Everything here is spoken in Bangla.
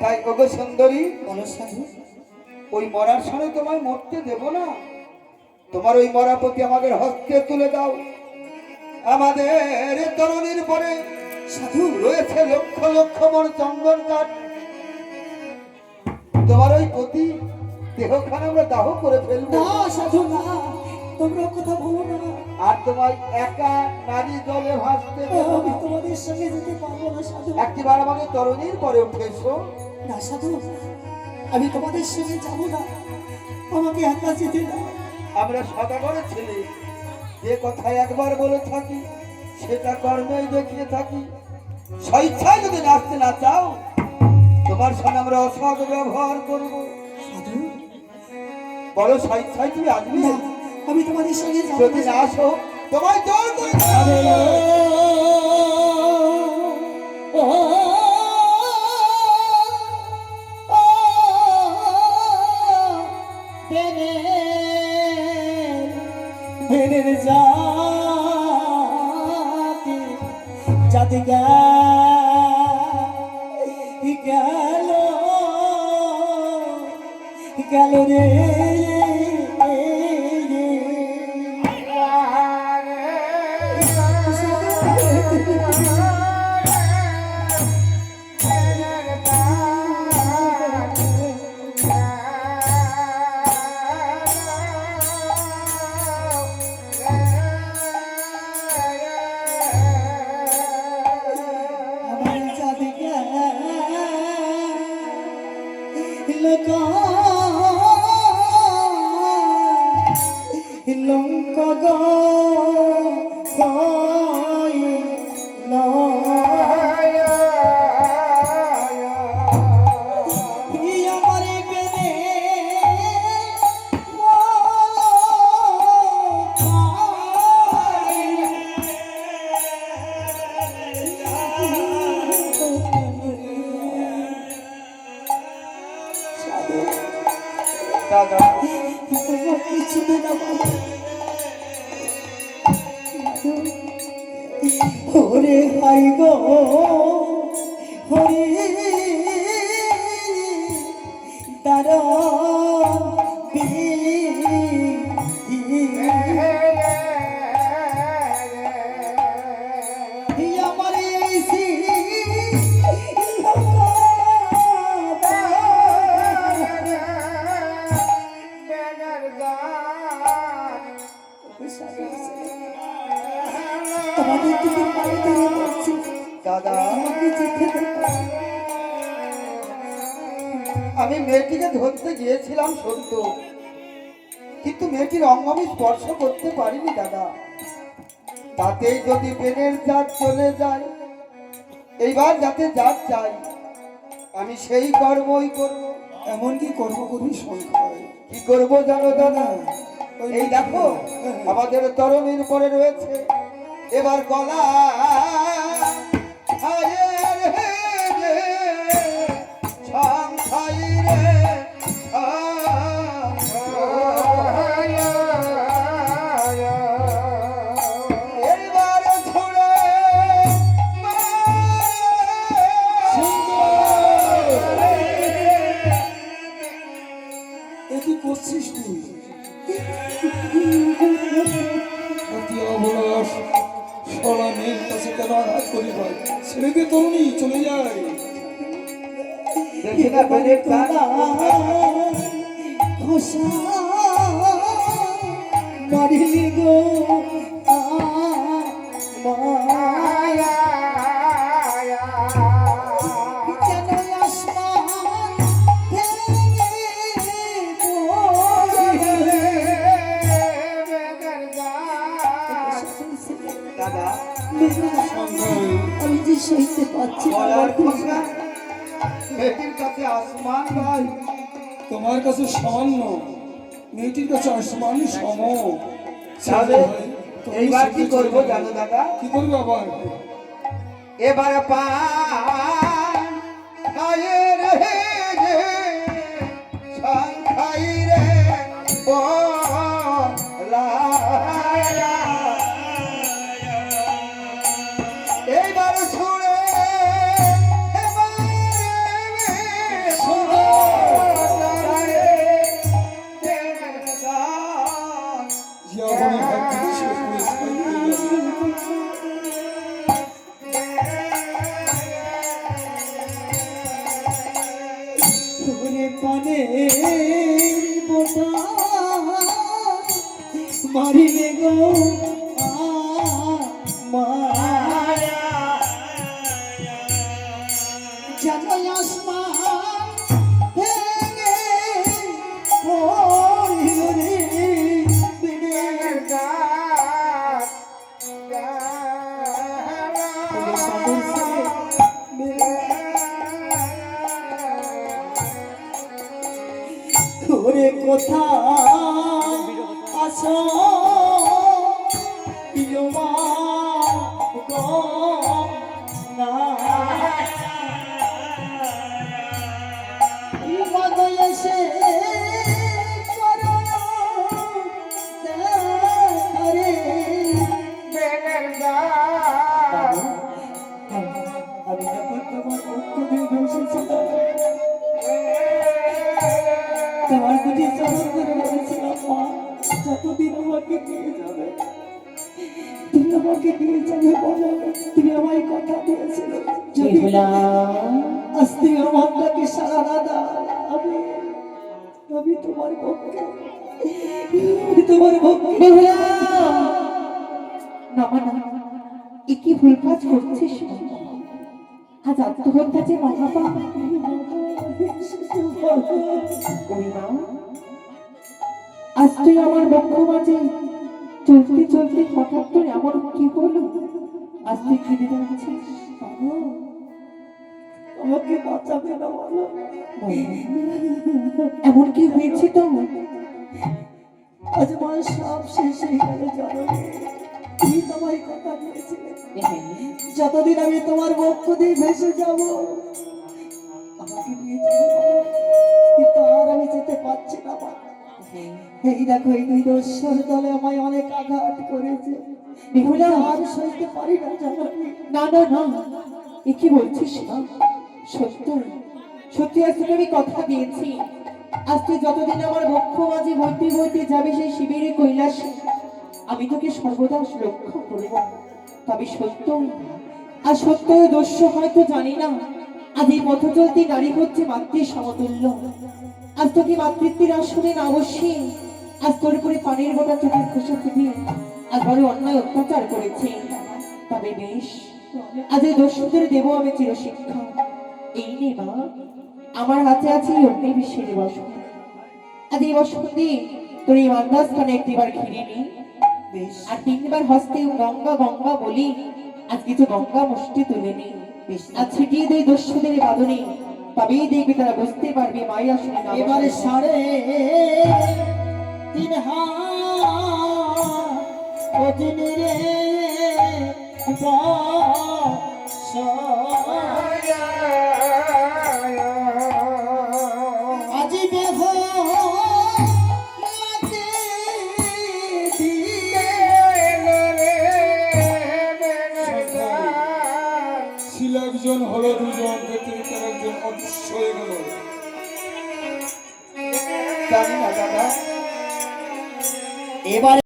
তাই ওগো সুন্দরী সাধু ওই মরার সময় তোমায় মরতে দেব না। তোমার ওই মরাপতি আমাদের হস্তে তুলে দাও। আমাদের তরুণীর পরে সাধু রয়েছে লক্ষ লক্ষ মন চন্দন কাঠ। তোমার ওই পতি দেহখানে আমরা দাহ করে ফেলব। না সাধু না তোমরা কথা বলো না। আর তোমার একা নারী জলে ভাসতে দেব আমি। তোমাদের সঙ্গে যেতে পারব না সাধু। একটিবার আমাদের তরুণীর পরে উঠেছো না। সাধু আমি তোমাদের সঙ্গে যাব না। আমাকে একা যেতে দাও। আমরা সদাগরের ছেলে। যে কথা একবার বলে থাকি সেটা কর্মেই দেখিয়ে থাকি। স্বেচ্ছায় যদি নাচতে না চাও তোমার সঙ্গে আমরা অসৎ ব্যবহার করব। সাধু? বলো স্বেচ্ছায় তুমি আসবি? না আমি তোমাদের সঙ্গে যাব যদি না না আসো তোমায় জোর করে বেনের জাতি, জাতি গেল গেল রে আমার 最後 গিয়েছিলাম সত্য কিন্তু মেয়েটির অঙ্গ আমি স্পর্শ করতে পারিনি দাদা। তাতেই যদি বেনের জাত চলে যায় এইবার যাতে জাত চাই আমি সেই কর্মই করব। এমন কি কর্ম করি কি করব জানো দাদা? এই দেখো আমাদের তরুণীর পরে রয়েছে। এবার গলা সংসাই রে, করি হয়। ছেলেকে তরুণী চলে যায়। দেখে না বেনের জাত ঘোষা মারিলি গো। আমি যে সইতে পারছি মেয়েটির কাছে আসমান ভাই তোমার কাছে সামান্য মেয়েটির কাছে আসমান সম এইবার কি করব জানো দাদা? কি করব আবার? এবার পান পানে বোটা মারিলে গো আসো। আমাকে নিয়ে যাবে বলো তুমি আমায় কথা দিয়েছিলে যদি আজ থেকে আমার নাকি সারা দাদা আমি আমি তোমার পক্ষে তোমার পক্ষে এ কি ভুল কাজ করছিস আজ আত্মহত্যা যে মহাপা আজ তুই আমার বক্ষ মাঝে চলতে চলতে হঠাৎ তোর এমন কি হলো? আজ তুই ফিরে যাচ্ছিস? এমন কি হয়েছে তো আজ আমার সব শেষ হয়ে গেল তুমি তোমায় কথা দিয়েছিলে। যতদিন আমি তোমার বক্ষ দিয়ে ভেসে যাব, আমাকে নিয়ে যাবে কিন্তু আর আমি যেতে পারছি না। এই দেখো, এই দুই দলে আমায় অনেক আঘাত করেছে। আর সইতে পারি না না? না না এ কি বলছিস না সত্য? সত্যি আমি কথা দিয়েছি। তুই যতদিন আমার বক্ষ মাঝে বইতে বইতে যাবে সেই শিবিরে কৈলাসে, আমি তোকে সর্বদা লক্ষ্য করব। তবে সত্য আর সত্য দস্য হয়তো জানি না। আজ এই পথ চলতি নারী হচ্ছে মাতৃ সমতুল্য। আজ তোকে মাতৃত্বের আসনে না বসিয়ে আজ তোর উপরে পানির গোটা চোখের খোসা ফুটিয়ে আজ বড় অন্যায় অত্যাচার করেছে। তবে বেশ আজ এই দস্যুদের দেব আমি চিরশিক্ষা। এই নে মা আমার হাতে আছে অগ্নি বিশ্বের বসন্ত আজ এই বসন্তে তোর এই মান্দাস খানে একটিবার ঘিরে নি। বেশ। আর তিনবার হস্তে গঙ্গা গঙ্গা বলি আজ কিছু গঙ্গা মুষ্টি তুলে নি। আজ ছিটিয়ে দেয় দস্যুদের বাদনে তবেই দেখবে তারা বুঝতে পারবে মায়ের আসনে না এবারে সাড়ে তিন রে এবারে